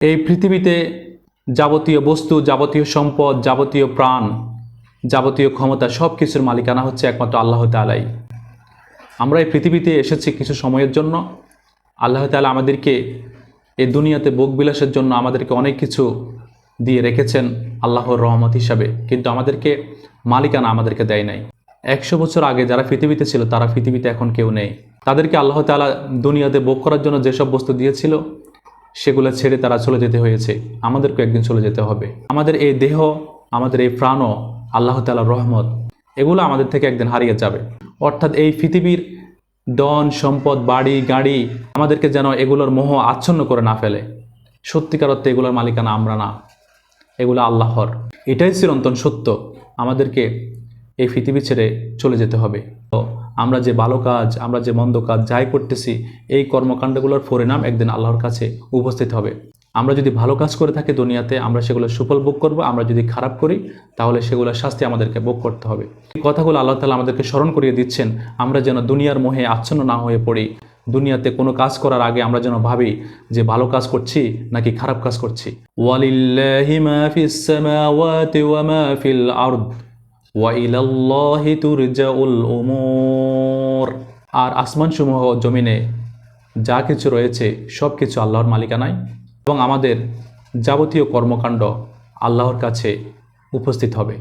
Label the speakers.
Speaker 1: এই পৃথিবীতে যাবতীয় বস্তু, যাবতীয় সম্পদ, যাবতীয় প্রাণ, যাবতীয় ক্ষমতা সব কিছুর মালিকানা হচ্ছে একমাত্র আল্লাহ তালাই আমরা এই পৃথিবীতে এসেছি কিছু সময়ের জন্য। আল্লাহ তালা আমাদেরকে এই দুনিয়াতে ভোগ বিলাসের জন্য আমাদেরকে অনেক কিছু দিয়ে রেখেছেন আল্লাহর রহমত হিসাবে। কিন্তু আমাদেরকে মালিকানা আমাদেরকে দেয় নাই। একশো বছর আগে যারা পৃথিবীতে ছিল, তারা পৃথিবীতে এখন কেউ নেই। তাদেরকে আল্লাহ তালা দুনিয়াতে ভোগ করার জন্য যেসব বস্তু দিয়েছিল সেগুলো ছেড়ে তারা চলে যেতে হয়েছে। আমাদেরকে একদিন চলে যেতে হবে। আমাদের এই দেহ, আমাদের এই প্রাণও আল্লাহ তালার রহমত, এগুলো আমাদের থেকে একদিন হারিয়ে যাবে। অর্থাৎ এই পৃথিবীর ডন সম্পদ, বাড়ি, গাড়ি আমাদেরকে যেন এগুলোর মোহ আচ্ছন্ন করে না ফেলে। সত্যিকার অর্থে এগুলোর মালিকানা আমরা না। এগুলো আল্লাহর। এটাই চিরন্তন সত্য। আমাদেরকে এই পৃথিবী ছেড়ে চলে যেতে হবে। আমরা যে ভালো কাজ, আমরা যে মন্দ কাজ যাই করতেছি, এই কর্মকাণ্ডগুলোর পরিণাম একদিন আল্লাহর কাছে উপস্থিত হবে। আমরা যদি ভালো কাজ করে থাকি দুনিয়াতে, আমরা সেগুলো সুফল ভোগ করব, আমরা যদি খারাপ করি, তাহলে সেগুলোর শাস্তি আমাদেরকে ভোগ করতে হবে। এই কথাগুলো আল্লাহ তালা আমাদেরকে স্মরণ করিয়ে দিচ্ছেন, আমরা যেন দুনিয়ার মোহে আচ্ছন্ন না হয়ে পড়ি। দুনিয়াতে কোনো কাজ করার আগে আমরা যেন ভাবি যে ভালো কাজ করছি নাকি খারাপ কাজ করছি। ওয়ালিল্লাহি মা ফিস সামাওয়াতি ওয়া মা ফিল আরদ। ওয়া ইলাল্লাহি তুরজাউল উমুর। আর আসমানসমূহ জমিনে যা কিছু রয়েছে সব কিছু আল্লাহর মালিকানায় এবং আমাদের যাবতীয় কর্মকাণ্ড আল্লাহর কাছে উপস্থিত হবে।